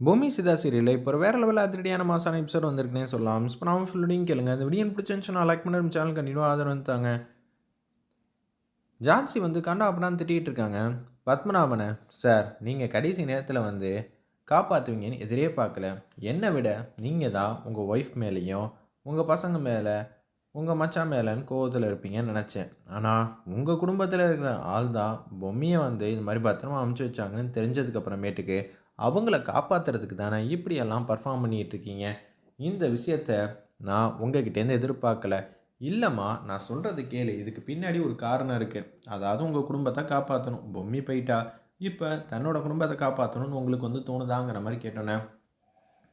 பூமி சிதா சீரியலில் இப்போ வேறு லெவலில் அதிரடியான மாசான எபிசோட் வந்திருக்குனே சொல்லலாம். மிஸ் பண்ணாமல் ஃபுல்லுடையும் கேளுங்க. இந்த வீடியோ பிடிச்சிருந்துச்சுன்னா லைக் பண்ணி சேனல் கண்டினியூ ஆதரவு வந்துட்டாங்க ஜான்சி வந்து கண்டா அப்படின்னு திட்டிகிட்டு இருக்காங்க. பத்மநாபனை சார் நீங்கள் கடைசி நேரத்தில் வந்து காப்பாற்றுவீங்கன்னு எதிரே பார்க்கல. என்னை விட நீங்கள் தான் உங்கள் ஒய்ஃப் மேலேயும் உங்கள் பசங்க மேலே உங்கள் மச்சான் மேலேன்னு கோவத்தில் இருப்பீங்கன்னு நினச்சேன். ஆனால் உங்கள் குடும்பத்தில் இருக்கிற ஆள் தான் பொம்மையை வந்து இது மாதிரி பத்திரமா அமுச்சு வச்சாங்கன்னு தெரிஞ்சதுக்கப்புறமேட்டுக்கு அவங்கள காப்பாற்றுறதுக்கு தானே இப்படியெல்லாம் பர்ஃபார்ம் பண்ணிகிட்டு இருக்கீங்க இந்த விஷயத்த நான் உங்ககிட்டேருந்து எதிர்பார்க்கல. இல்லைம்மா நான் சொல்கிறது கேளு. இதுக்கு பின்னாடி ஒரு காரணம் இருக்குது அதாவது உங்கள் குடும்பத்தை காப்பாற்றணும் பொம்மி போயிட்டா இப்போ தன்னோட குடும்பத்தை காப்பாற்றணும்னு உங்களுக்கு வந்து தோணுதாங்கிற மாதிரி கேட்டோன்னே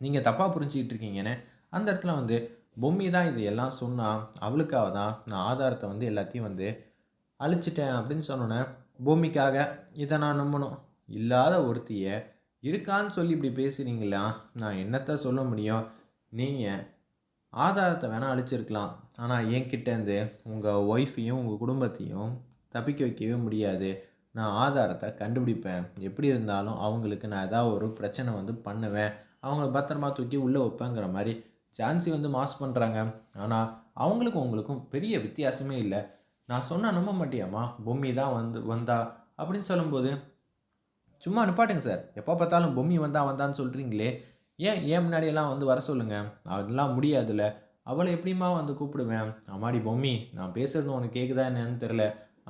நீங்கள் தப்பாக புரிஞ்சுக்கிட்டு இருக்கீங்கன்னு அந்த இடத்துல வந்து பொம்மி தான் இது எல்லாம் சொன்னால் அவளுக்காக தான் நான் ஆதாரத்தை வந்து எல்லாத்தையும் வந்து அழிச்சிட்டேன் அப்படின்னு சொன்னோன்னே பூமிக்காக இதை நான் நம்பணும். இல்லாத ஒருத்தியை இருக்கான்னு சொல்லி இப்படி பேசுகிறீங்களா நான் என்னத்தை சொல்ல முடியும்? நீங்கள் ஆதாரத்தை வேணால் அழிச்சிருக்கலாம். ஆனால் என்கிட்டேருந்து உங்கள் ஒய்ஃபையும் உங்கள் குடும்பத்தையும் தப்பிக்க வைக்கவே முடியாது. நான் ஆதாரத்தை கண்டுபிடிப்பேன். எப்படி இருந்தாலும் அவங்களுக்கு நான் ஏதாவது ஒரு பிரச்சனை வந்து பண்ணுவேன். அவங்கள பத்திரமா தூக்கி உள்ளே வைப்பேங்கிற மாதிரி ஜான்சி வந்து மாஸ் பண்ணுறாங்க ஆனால் அவங்களுக்கும் உங்களுக்கும் பெரிய வித்தியாசமே இல்லை. நான் சொன்னால் நம்ப மாட்டியாம்மா? பொம்மி தான் வந்து வந்தா அப்படின்னு சொல்லும்போது சும்மா நிப்பாட்டுங்க சார். எப்போ பார்த்தாலும் பொம்மி வந்தால் வந்தான்னு சொல்கிறீங்களே ஏன் ஏன் முன்னாடியெல்லாம் வந்து வர சொல்லுங்கள் அதெல்லாம் முடியாதுல்ல. அவளை எப்படிம்மா வந்து கூப்பிடுவேன்? அம்மாடி பொம்மி நான் பேசுகிறது உனக்கு கேட்குதா என்னன்னு தெரில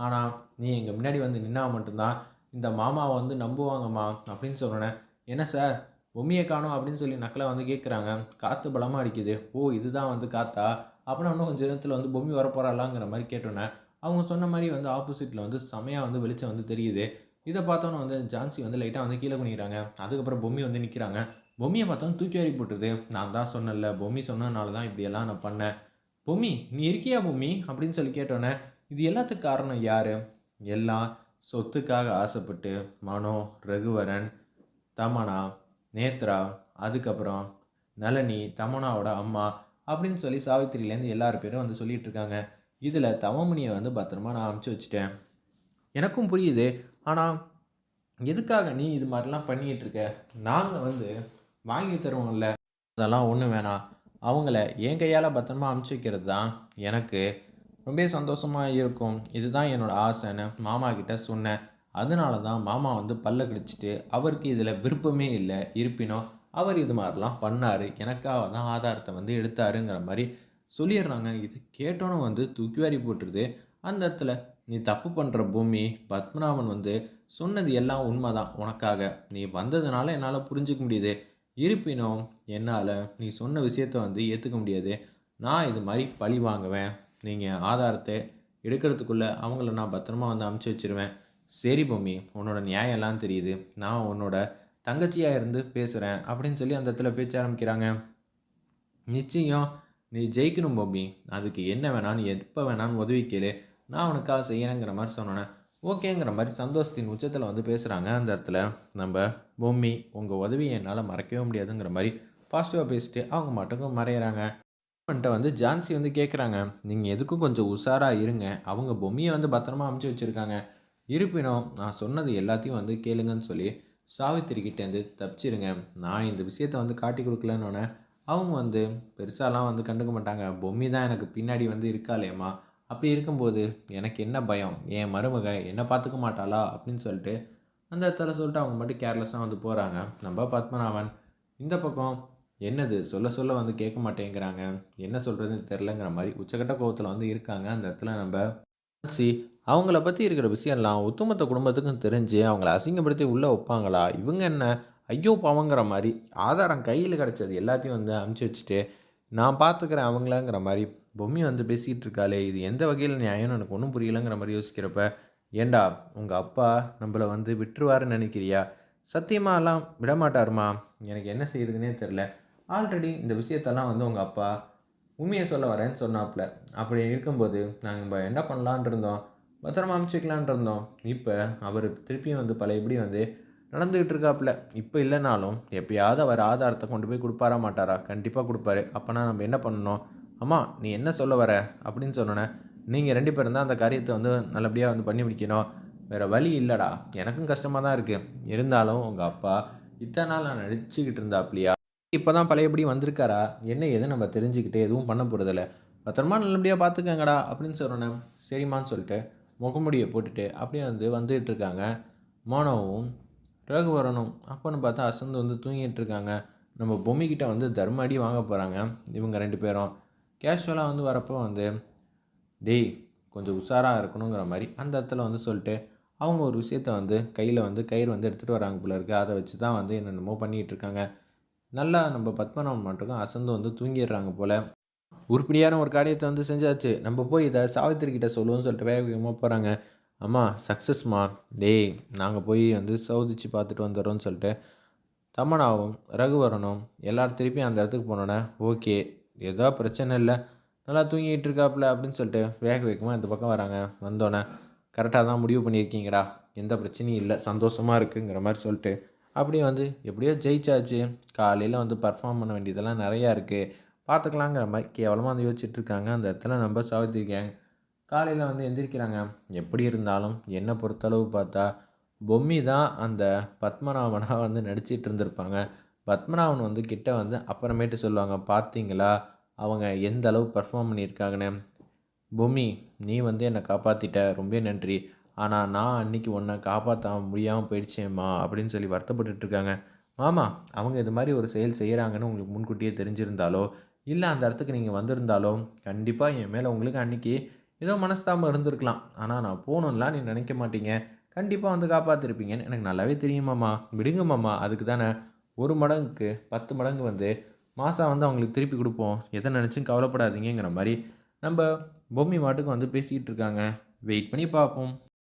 ஆனால் நீ எங்கள் முன்னாடி வந்து நின்னா மட்டும்தான் இந்த மாமாவை வந்து நம்புவாங்கம்மா அப்படின்னு சொன்னேன். என்ன சார்? பொம்மியை காணும் அப்படின்னு சொல்லி நக்கலை வந்து கேட்குறாங்க காற்று பலமாக அடிக்குது. ஓ இதுதான் வந்து காத்தா? அப்படின்னா இன்னும் கொஞ்சம் நேரத்தில் வந்து பொம்மி வரப்போகிறாளாங்கிற மாதிரி கேட்டோன்னே அவங்க சொன்ன மாதிரி வந்து ஆப்போசிட்டில் வந்து செமையாக வந்து வெளிச்சம் வந்து தெரியுது. இதை பார்த்தோன்னே வந்து ஜான்சி வந்து லைட்டாக வந்து கீழே குனிக்கிறாங்க அதுக்கப்புறம் பொம்மி வந்து நிற்கிறாங்க பொம்மியை பார்த்தோன்னு தூக்கி வாரி போட்டுருது. நான் தான் சொன்னேன்ல பொம்மி சொன்னதுனால தான் இப்படியெல்லாம் நான் பண்ணேன். பொம்மி நீ இருக்கியா பொம்மி? அப்படின்னு சொல்லி கேட்டோன்னே இது எல்லாத்துக்கும் காரணம் யார்? எல்லாம் சொத்துக்காக ஆசைப்பட்டு மனோ ரகுவரன் தமனா நேத்ரா அதுக்கப்புறம் நளினி தமனாவோட அம்மா அப்படின்னு சொல்லி சாவித்திரியிலேருந்து எல்லார் பேரும் வந்து சொல்லிகிட்டு இருக்காங்க. இதில் தமமுனியை வந்து பத்திரமா நான் அமுச்சு வச்சுட்டேன். எனக்கும் புரியுது. ஆனால் எதுக்காக நீ இது மாதிரிலாம் பண்ணிகிட்ருக்க நாங்கள் வந்து வாங்கி தருவோம்ல. அதெல்லாம் ஒன்றும் வேணாம். அவங்கள என் கையால் பத்திரமா அமுச்சு வைக்கிறது தான் எனக்கு ரொம்ப சந்தோஷமாக இருக்கும். இதுதான் என்னோட ஆசைன்னு மாமா கிட்ட சொன்னேன். அதனால தான் மாமா வந்து பல்ல கடிச்சிட்டு அவருக்கு இதில் விருப்பமே இல்லை. இருப்பினும் அவர் இது மாதிரிலாம் பண்ணார். எனக்காக தான் ஆதாரத்தை வந்து எடுத்தாருங்கிற மாதிரி சொல்லிடுறாங்க. இது கேட்டோன்னு வந்து தூக்கி வாரி போட்டுருது. அந்த இடத்துல நீ தப்பு பண்ணுற பூமி பத்மநாபன் வந்து சொன்னது எல்லாம் உண்மைதான். உனக்காக நீ வந்ததுனால என்னால் புரிஞ்சுக்க முடியுது. இருப்பினும் என்னால் நீ சொன்ன விஷயத்த வந்து ஏற்றுக்க முடியாது. நான் இது மாதிரி பழி வாங்குவேன். நீங்கள் ஆதாரத்தை எடுக்கிறதுக்குள்ளே அவங்கள நான் பத்திரமா வந்து அமுச்சு வச்சிருவேன். சரி பொம்மி உன்னோட நியாயம் எல்லாம் தெரியுது. நான் உன்னோட தங்கச்சியாக இருந்து பேசுகிறேன் அப்படின்னு சொல்லி அந்த இடத்துல பேச்ச ஆரம்பிக்கிறாங்க. நிச்சயம் நீ ஜெயிக்கணும் பொம்மி அதுக்கு என்ன வேணான்னு எப்போ வேணான்னு உதவி கேளு. நான் உனக்காக செய்யணுங்கிற மாதிரி சொன்னேன் ஓகேங்கிற மாதிரி சந்தோஷத்தின் உச்சத்தில் வந்து பேசுகிறாங்க அந்த இடத்துல நம்ம பொம்மி உங்கள் உதவியை என்னால் மறக்கவே முடியாதுங்கிற மாதிரி பாசிட்டிவாக பேசிட்டு அவங்க மட்டுக்கும் மறையிறாங்க. பண்ணிட்ட வந்து ஜான்சி வந்து கேட்குறாங்க நீங்கள் எதுக்கும் கொஞ்சம் உஷாராக இருங்க. அவங்க பொம்மியை வந்து பத்திரமா அமுச்சு வச்சுருக்காங்க. இருப்பினும் நான் சொன்னது எல்லாத்தையும் வந்து கேளுங்கன்னு சொல்லி சாவித்திரிக்கிட்டேருந்து தப்பிச்சிருங்க. நான் இந்த விஷயத்த வந்து காட்டி கொடுக்கலன்னொன்னே அவங்க வந்து பெருசாலாம் வந்து கண்டுக்க மாட்டாங்க. பொம்மி தான் எனக்கு பின்னாடி வந்து இருக்காளேம்மா அப்படி இருக்கும்போது எனக்கு என்ன பயம்? என் மருமக என்ன பார்த்துக்க மாட்டாளா? அப்படின்னு சொல்லிட்டு அந்த இடத்துல சொல்லிட்டு அவங்க மட்டும் கேர்லெஸ்ஸாக வந்து போகிறாங்க நம்ம பத்மநாபன் இந்த பக்கம் என்னது? சொல்ல சொல்ல வந்து கேட்க மாட்டேங்கிறாங்க. என்ன சொல்கிறதுன்னு தெரிலங்கிற மாதிரி உச்சக்கட்ட கோவத்தில் வந்து இருக்காங்க. அந்த இடத்துல நம்ம சி அவங்கள பற்றி இருக்கிற விஷயம்லாம் ஒத்துமொத்த குடும்பத்துக்கும் தெரிஞ்சு அவங்கள அசிங்கப்படுத்தி உள்ளே வைப்பாங்களா? இவங்க என்ன? ஐயோ பாவங்கிற மாதிரி ஆதாரம் கையில் கிடச்சது எல்லாத்தையும் வந்து அமுச்சு வச்சுட்டு நான் பார்த்துக்கிறேன் அவங்களங்கிற மாதிரி. பொம்மி வந்து பேசிகிட்டு இருக்காளே இது எந்த வகையில் நியாயம்னு எனக்கு ஒன்றும் புரியலங்கிற மாதிரி யோசிக்கிறப்ப ஏண்டா உங்கள் அப்பா நம்மளை வந்து விட்டுருவாருன்னு நினைக்கிறியா? சத்தியமாலாம் விடமாட்டாருமா? எனக்கு என்ன செய்யுதுன்னே தெரில ஆல்ரெடி இந்த விஷயத்தெல்லாம் வந்து உங்கள் அப்பா உண்மையை சொல்ல வரேன்னு சொன்னாப்புல அப்படி இருக்கும்போது நாங்கள் இப்போ என்ன பண்ணலான் இருந்தோம்? பத்திரமா அமைச்சிக்கலான் இருந்தோம். இப்போ அவர் திருப்பியும் வந்து பழையபடி வந்து நடந்துக்கிட்டு இருக்காப்புல இப்போ இல்லைனாலும் எப்பயாவது அவர் ஆதாரத்தை கொண்டு போய் கொடுப்பாரா மாட்டாரா? கண்டிப்பாக கொடுப்பாரு. அப்போனா நம்ம என்ன பண்ணணும்? அம்மா நீ என்ன சொல்ல வர? அப்படின்னு சொன்னோன்னே நீங்கள் ரெண்டு பேரும் தான் அந்த காரியத்தை வந்து நல்லபடியாக வந்து பண்ணி முடிக்கணும். வேறு வழி இல்லைடா. எனக்கும் கஷ்டமாக தான் இருக்குது இருந்தாலும் உங்கள் அப்பா இத்தனை நாள் நான் நடிச்சுக்கிட்டு இருந்தாப்லையா இப்போ தான் பழையபடி வந்திருக்காரா? என்ன எது நம்ம தெரிஞ்சுக்கிட்டு எதுவும் பண்ண போகிறதில்ல பத்திரமா நல்லபடியாக பார்த்துக்கங்கடா அப்படின்னு சொல்கிறேன் சரிம்மான்னு சொல்லிட்டு முகமுடியை போட்டுட்டு அப்படியே வந்து வந்துகிட்டு இருக்காங்க மோனவும் ரகுவரனும் அப்போன்னு பார்த்தா அசந்து வந்து தூங்கிட்டு இருக்காங்க. நம்ம பொம்மிக்கிட்ட வந்து தர்ம அடி வாங்க போகிறாங்க இவங்க ரெண்டு பேரும். கேஷுவலாக வந்து வரப்போ வந்து டேய் கொஞ்சம் உஷாராக இருக்கணுங்கிற மாதிரி. அந்த இடத்துல வந்து சொல்லிட்டு அவங்க ஒரு விஷயத்த வந்து கையில் வந்து கயிறு வந்து எடுத்துகிட்டு வராங்க போல இருக்குது அதை வச்சு தான் வந்து என்னென்னமோ பண்ணிகிட்டு இருக்காங்க. நல்லா நம்ம பத்மநாபன் மட்டும் அசந்து வந்து தூங்கிடுறாங்க போல். உருப்படியான ஒரு காரியத்தை வந்து செஞ்சாச்சு. நம்ம போய் இதை சாவித்திரி கிட்ட சொல்லுவோம்னு சொல்லிட்டு வேக வேகமாக போகிறாங்க அம்மா சக்ஸஸ்மா டேய் நாங்கள் போய் வந்து சோதிச்சு பார்த்துட்டு வந்துடுறோம்னு சொல்லிட்டு தமனாவும் ரகுவரனும் எல்லாரும் திருப்பி அந்த இடத்துக்கு போனோன்னே ஓகே ஏதோ பிரச்சனை இல்லை நல்லா தூங்கிட்டு இருக்காப்புல அப்படின்னு சொல்லிட்டு வேக வேகமாக இந்த பக்கம் வராங்க. வந்தோடனே கரெக்டாக தான் முடிவு பண்ணியிருக்கீங்கடா. எந்த பிரச்சனையும் இல்லை சந்தோஷமாக இருக்குங்கிற மாதிரி சொல்லிட்டு அப்படியே வந்து எப்படியோ ஜெயிச்சாச்சு. காலையில் வந்து பர்ஃபார்ம் பண்ண வேண்டியதெல்லாம் நிறையா இருக்குது பார்த்துக்கலாங்கிற மாதிரி கேவலமாக வந்து யோசிச்சுட்டு இருக்காங்க. அந்த இடத்துல நம்ம சாவித்திருக்கேன் காலையில் வந்து எந்திரிக்கிறாங்க. எப்படி இருந்தாலும் என்னை பொறுத்தளவு பார்த்தா பொம்மி தான் அந்த பத்மநாபனாக வந்து நடிச்சிட்டு இருந்திருப்பாங்க. பத்மநாபன் வந்து கிட்ட வந்து அப்புறமேட்டு சொல்லுவாங்க பார்த்தீங்களா அவங்க எந்த அளவு பர்ஃபார்ம் பண்ணியிருக்காங்கன்னு? பொம்மி நீ வந்து என்னை காப்பாற்றிட்ட ரொம்ப நன்றி. ஆனால் நான் அன்னைக்கு ஒன்றை காப்பாற்ற முடியாமல் போயிடுச்சேம்மா அப்படின்னு சொல்லி வருத்தப்பட்டுட்டு இருக்காங்க. மாமா அவங்க இது மாதிரி ஒரு செயல் செய்கிறாங்கன்னு உங்களுக்கு முன்கூட்டியே தெரிஞ்சிருந்தாலோ இல்லை அந்த இடத்துக்கு நீங்கள் வந்திருந்தாலோ கண்டிப்பாக என் மேலே உங்களுக்கு அன்றைக்கி ஏதோ மனஸ்தாபம் இருந்திருக்கலாம். ஆனால் நான் போகணும்லாம் நீ நினைக்க மாட்டீங்க. கண்டிப்பாக வந்து காப்பாற்றிருப்பீங்கன்னு எனக்கு நல்லாவே தெரியுமாம்மா விடுங்க மாமா. அதுக்கு தானே ஒரு மடங்குக்கு பத்து மடங்கு வந்து மாதம் வந்து அவங்களுக்கு திருப்பி கொடுப்போம். எதை நினச்சும் கவலைப்படாதீங்கிற மாதிரி நம்ம பொம்மி மாட்டுக்கு வந்து பேசிக்கிட்டு இருக்காங்க. வெயிட் பண்ணி பார்ப்போம்.